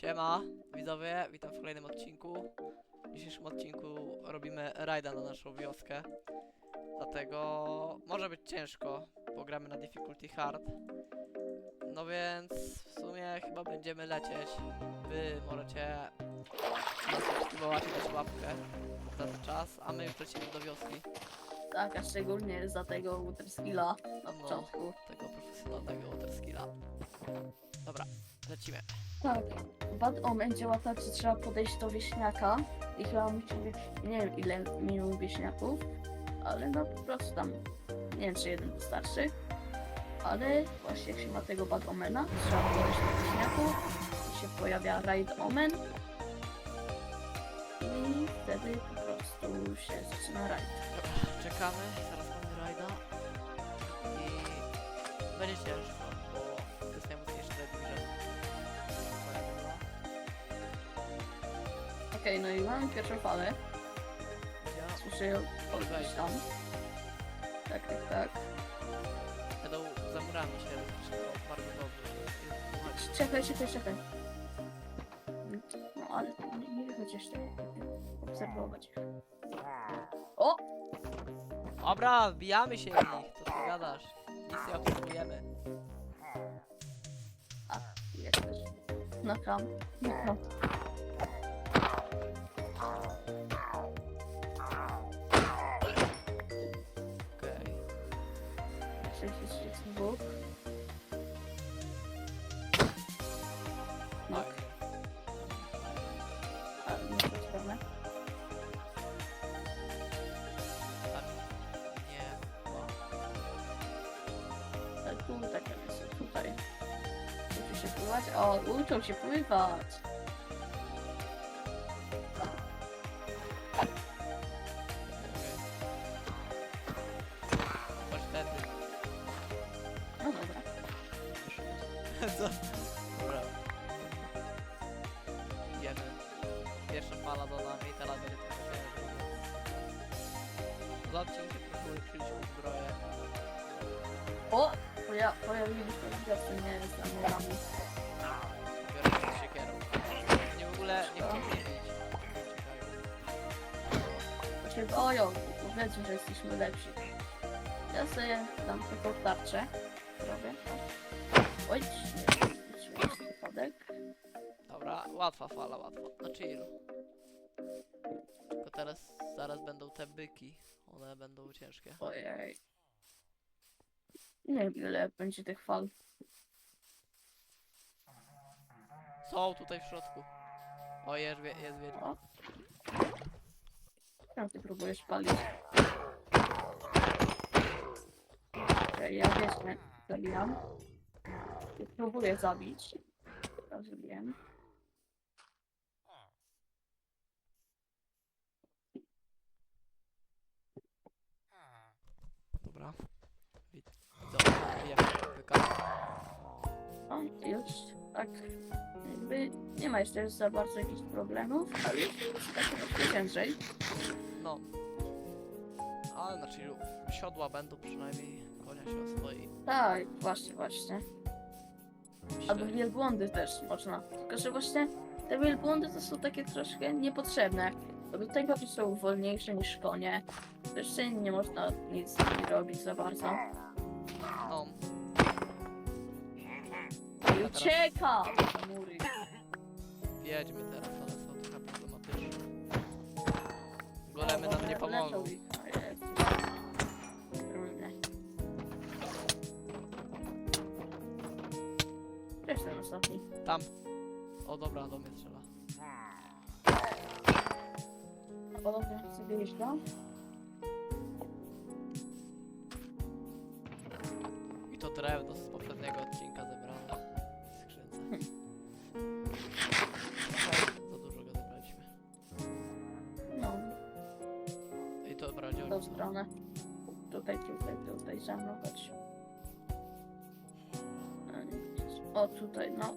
Siema, widzowie, witam w kolejnym odcinku. W dzisiejszym odcinku robimy rajda na naszą wioskę. Dlatego może być ciężko, bo gramy na difficulty hard. No więc w sumie chyba będziemy lecieć. Wy możecie subskrybować i dać łapkę za ten czas, a my już lecimy do wioski. Tak, a szczególnie za tego Waterskilla na No. początku. Tego profesjonalnego waterskilla. Dobra, Tak, Bad Omen działa tak, że trzeba podejść do wieśniaka. I chyba musi być, nie wiem ile minimum wieśniaków, ale no po prostu tam, nie wiem czy jeden wystarczy, ale właśnie jak się ma tego Bad Omena, trzeba podejść do wieśniaku i się pojawia Raid Omen. I wtedy po prostu się zaczyna raid. Dobra, czekamy, zaraz mamy rajda i będzie ciężko, Okej, no i mamy pierwszą falę, Ja słyszę ją gdzieś tam. Tak, tak, tak. będą za murami się bardzo dobrze. Czekaj, czekaj, czekaj. No ale to nie, nie chociaż tak obserwować. O! Dobra, wbijamy się w nich, co ty gadasz? Nic nie obserwujemy. A, jak też. No kam, no kam. Dwóch. No, Tak. ale nie potrzebne. Tak. Nie. Ale tu tak jest, tutaj. Uczy się pływać? O, uczą się pływać. O! Poja pojawiliśmy się wiosny, nie jest tam ramy. Biorę z siekierą. Nie w ogóle nie chcę. Czekają. Właśnie boją, powiedzmy, że jesteśmy lepsi. Ja sobie dam taką tarczę. Robię. Oj, śmieszny wypadek. Dobra, łatwa fala, łatwa. Na chill. Tylko teraz, zaraz będą te byki. One będą ciężkie. Ojej. Nie wiem ile będzie tych fal. Są tutaj w środku. O, jest, wie- jest wiedźma. O. Ty próbujesz palić. Okej, ja wierzę, zabijam. Ja Próbuję zabić. Dobrze wiem. Dobra. Widzę. Byka. O, już tak. Jakby nie ma jeszcze za bardzo jakichś problemów, ale już jest tak troszkę ciężej. No. Ale na chillu. Siodła będą przynajmniej. Konia się oswoi. Tak, właśnie, właśnie. Myślę. Albo wielbłądy też można. Tylko, że właśnie te wielbłądy to są takie troszkę niepotrzebne. Bo do tego są wolniejsze niż konie. Jeszcze nie można nic z nimi robić za bardzo. I ucieka! Mury. Wiedźmy teraz, ale są trochę problematyczne. Golemy nam nie pomogą. O. Cześć ten ostatni. Tam. O dobra, do mnie strzela. O, dobra, sobie jeżdżą. Drewno z poprzedniego odcinka zebrane w skrzynce. Za dużo go zebraliśmy. No, I to dobra, w tą stronę. Tutaj, tutaj, tutaj, za mną, chodź. O, tutaj, no.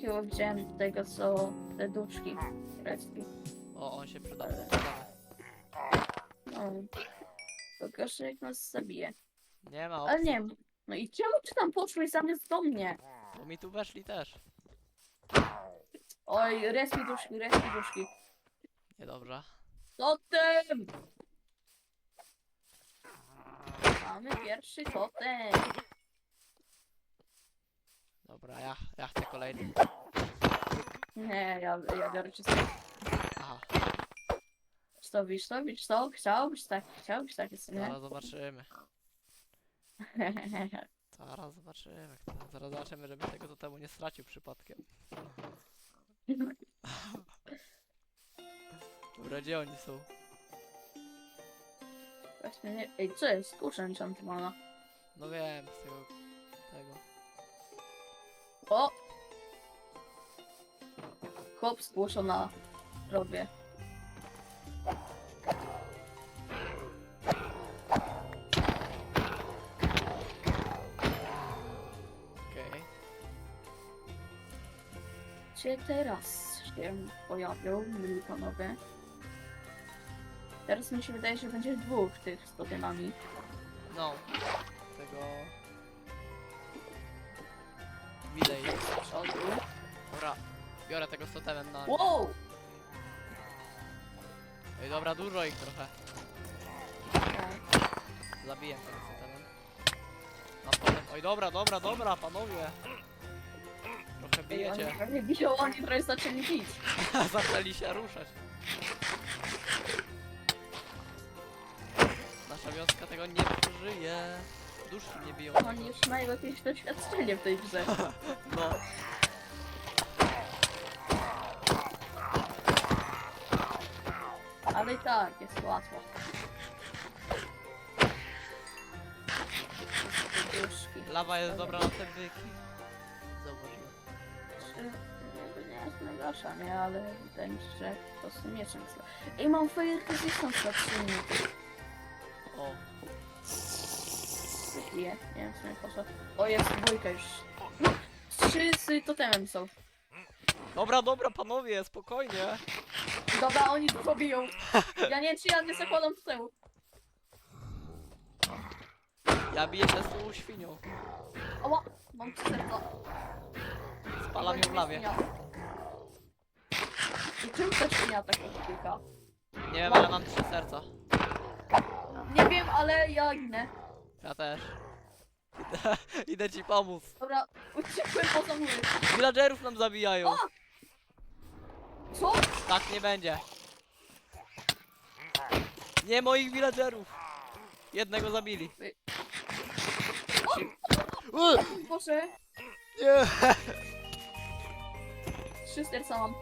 Chyba widziałem tego, co te duszki greckie. O, on się przyda. No. Że jak nas zabije. Nie ma Ale opcji, nie. No i czemu ty tam poszłeś zamiast do mnie? bo mi tu weszli też. Oj, reski duszki, reski duszki. Niedobrze. Totem! Mamy pierwszy totem. Dobra, ja, ja chcę kolejny. Nie, ja, ja biorę czysto. Aha, Stowisz, stowisz, to chciałbyś tak, chciałbyś tak jest, nie? zaraz zobaczymy. Zaraz zobaczymy. Zaraz zobaczymy, żeby tego totemu nie stracił przypadkiem. Dobra, gdzie oni są? Właśnie nie... Ej, co jest? Kurczę, enchantmana. No wiem, z tego... tego. O! Chłop spłoszo na robię. Gdzie teraz się pojawią mili panowie? Teraz mi się wydaje, że będzie dwóch tych z totemami. No. Tego... Widzę ich. Z przodu. Dobra, biorę tego z totemem na... Wow! Ej, dobra, dużo ich trochę. Zabiję tego z totemem. Oj, dobra, dobra, dobra, panowie. Trochę Ej, oni bijecie. prawie biją, oni trochę zaczęli bić. Zaczęli się ruszać. Nasza wioska tego nie przeżyje. Duszy nie biją. Oni już mają jakieś doświadczenie w tej grze. No. Ale i tak, jest łatwo. Duszki. Lawa jest dobra na te byki. Najgorsza, nie? Ale wydaje mi się, że po prostu mieczem jest. Ej, mam na 3 minuty. O, Wypiję. Nie wiem, co mi poszło. O, jest dwójka już. Trzy z totemem są. Dobra, dobra, panowie, spokojnie. Dobra, oni dużo biją. Ja nie wiem, czy ja nie zakładam totemu. Ja biję się z tą świnią. Ała, mam serca. Spalam ją w lawie. I czym ta świnia tak odpyka? Nie wiem, ale mam trzy serca. Nie wiem, ale ja ginę. Ja też. Idę, idę ci pomóc. Dobra, uciekłem poza mury. Villagerów nam zabijają. O! Co? Tak nie będzie. Nie moich villagerów. Jednego zabili. U, Boże, Nie. trzy serca mam.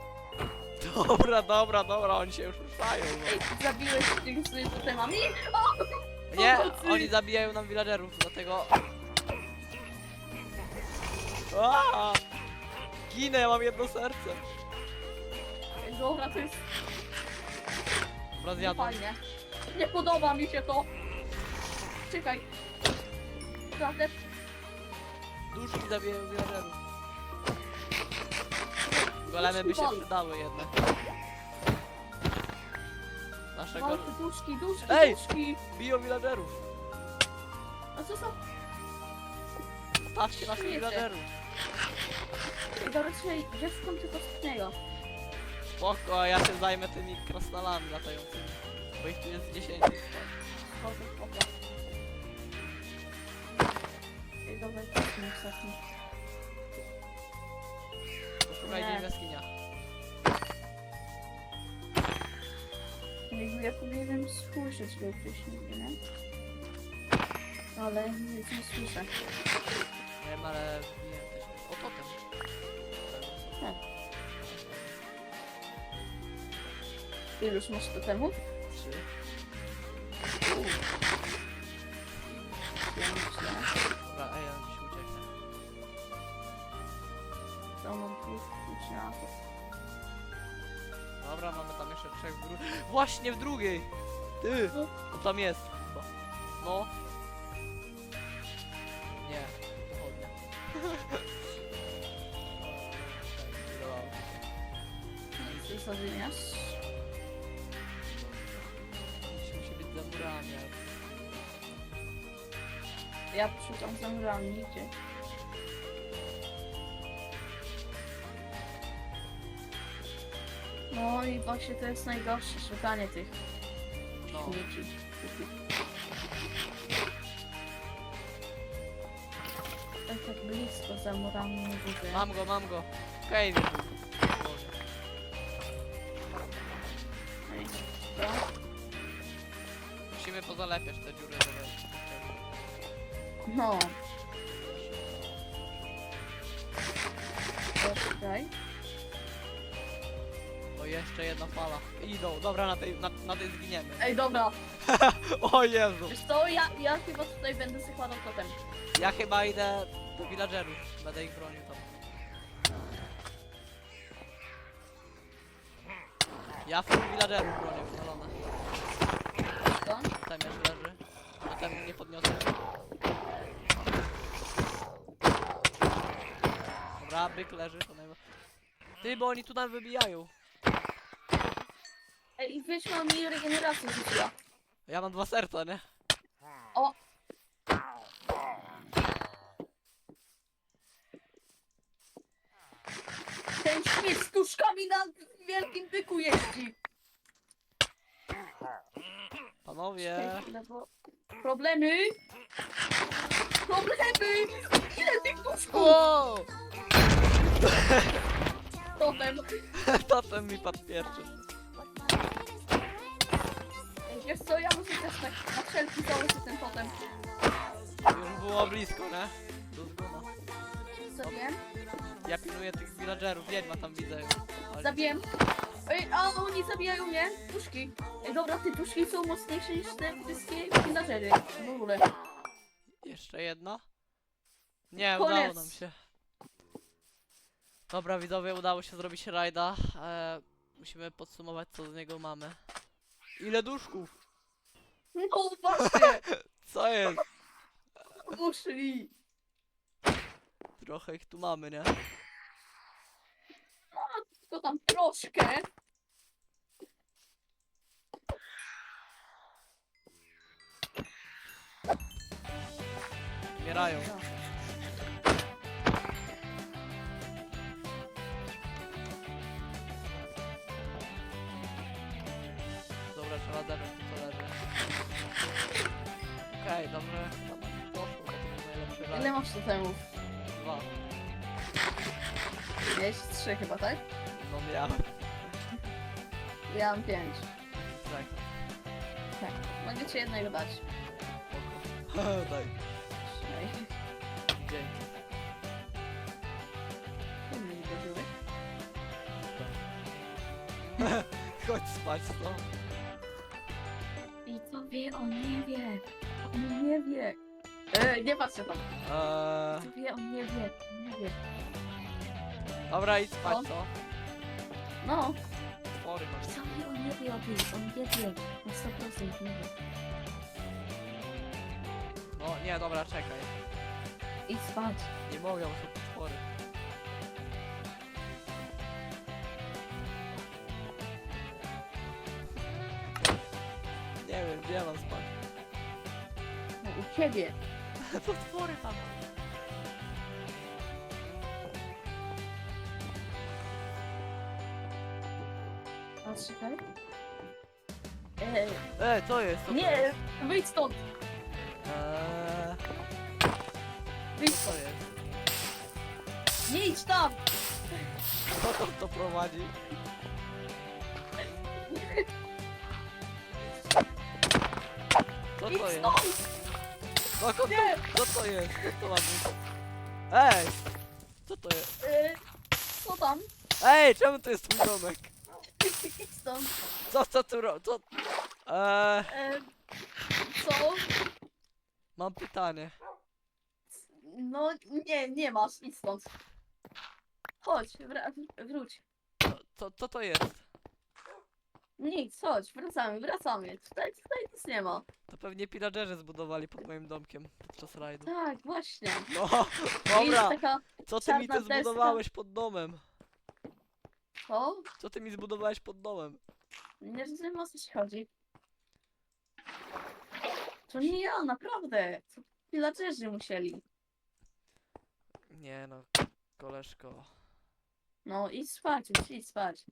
Dobra, dobra, dobra, oni się już ruszają. no. Ej, zabiłeś tych z totemami? O! Nie, Pomocy! oni zabijają nam villagerów, dlatego... Aaa! Ginę, ja mam jedno serce. Dobra, to jest Dobra, zjadłem. fajnie. Nie podoba mi się to. Czekaj. Prawda? Duszki zabijają villagerów. Golemy by się przydały jednak. Naszego... Walczy duszki, duszki, Ej! duszki. Biją villagerów. A co są? Patrzcie naszych Śmiecie. villagerów. Ej, Dobra, czekaj, gdzie skąd tylko ostatniego? Spoko, a ja się zajmę tymi krasnalami latającymi. Bo ich tu jest 10. Spoko, spoko. Ej, dobra, to jest mój ostatni. Poszukaj Nie. gdzieś w jaskiniach. Jakby ja powinienem słyszeć go wcześniej, nie? Ale nic nie słyszę. Nie wiem, ale wiem też. O to też. Tak. Iluż masz totemów? Trzy. Właśnie w drugiej! Ty! No. Tam jest. No. Nie, pochodnia. Ty zażyniasz? Musi być za. Ja przyszłam za murami, gdzie? No i właśnie to jest najgorsze, szukanie tych No. śmieci. Tak, tak blisko za murami nie widzę. Mam go, mam go. Okej, Ej, fala. Idą, dobra, na tej, na, na tej zginiemy. Ej, dobra. O Jezu! Wiesz co, ja, ja chyba tutaj będę sobie kładał totem. Ja chyba idę do villagerów. Będę ich bronił tam. Ja full villagerów bronię, wywalone. Co? Tam jeszcze leży. Potem nie podniosę. Dobra, byk leży, to najwa... Ty, bo oni tu nam wybijają. Ej, i wyszła mi regenerację rzuciła. Ja mam dwa serca, nie? O! Ten śmieć z tuszkami na wielkim byku jeździ. Panowie. Czekaj bo... Problemy! Problemy! Ile tych tuszków? Wow! Totem. Totem mi padł pierwszy. Wiesz co, ja muszę też tak na wszelki założyć ten totem. Już było blisko, nie? Do. Sobie. Ja pilnuję tych villagerów, wiedźma tam widzę. Ale- Zabiję. Ej, a oni zabijają mnie? Tuszki. Ej, dobra, te tuszki są mocniejsze niż te wszystkie villagery. W ogóle. Jeszcze jedna? Nie, Koniec. udało nam się. Dobra, widzowie, udało się zrobić rajda. E, musimy podsumować, co z niego mamy. Ile duszków? No właśnie! Co jest? Uszli! Trochę ich tu mamy, nie? To tam troszkę. Umierają. Dobra, trzeba zabrać co. Okej, dobrze. Poszło, bo to był najlepszy rajd. Ile masz totemów? Dwa. Miałeś trzy chyba, tak? No miałem. Ja mam pięć. Tak. Tak. Mogę ci jednego dać. Spoko. Daj. Ej, Dzięki. mnie nie godziły. Chodź spać, no. I to wie, on nie wie. On nie wie. Ej, nie patrzcie tam. Eee, To wie, on nie wie. On nie wie. dobra, idź spać, O. co? No. Spory masz. Co wie, on nie wie o tym. On nie wie. Na 100% nie wie. No, nie, dobra, czekaj. Idź spać. Nie mogę, muszę potwory. Nie wiem, gdzie mam spać. U ciebie. Potwory tam. A czekaj. Ej, E, co jest? Co to nie, jest? wyjdź stąd. Eee, Wyjdź co stąd. jest? Nie idź tam. Kto to, to prowadzi? Co to jest? stąd. No, co, Nie. to, co to jest? Co to ma być? Ej! Co to jest? Ej, co tam? Ej, czemu to jest twój domek? Idź stąd. Co, co tu ro... Co... Eee, E, co? mam pytanie. No nie, nie masz, idź stąd. Chodź, wra- wróć. Co, co, co to jest? Nic, chodź, wracamy, wracamy. Tutaj, tutaj nic nie ma. To pewnie pillagerzy zbudowali pod moim domkiem podczas rajdu. Tak, właśnie. No, Jest dobra, taka, co ty mi czarna deska. zbudowałeś pod domem? co? Co ty mi zbudowałeś pod domem? Nie wiem o co ci chodzi. To nie ja, naprawdę. To pillagerzy musieli. Nie no, koleżko. No idź spać, już idź spać.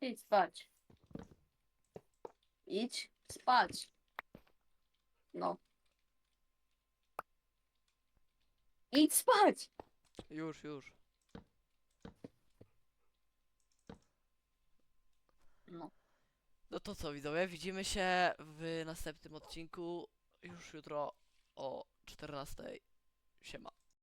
Idź spać. Idź spać. No. Idź spać! Już, już. No. No to co widzowie, widzimy się w następnym odcinku już jutro o 14. Siema.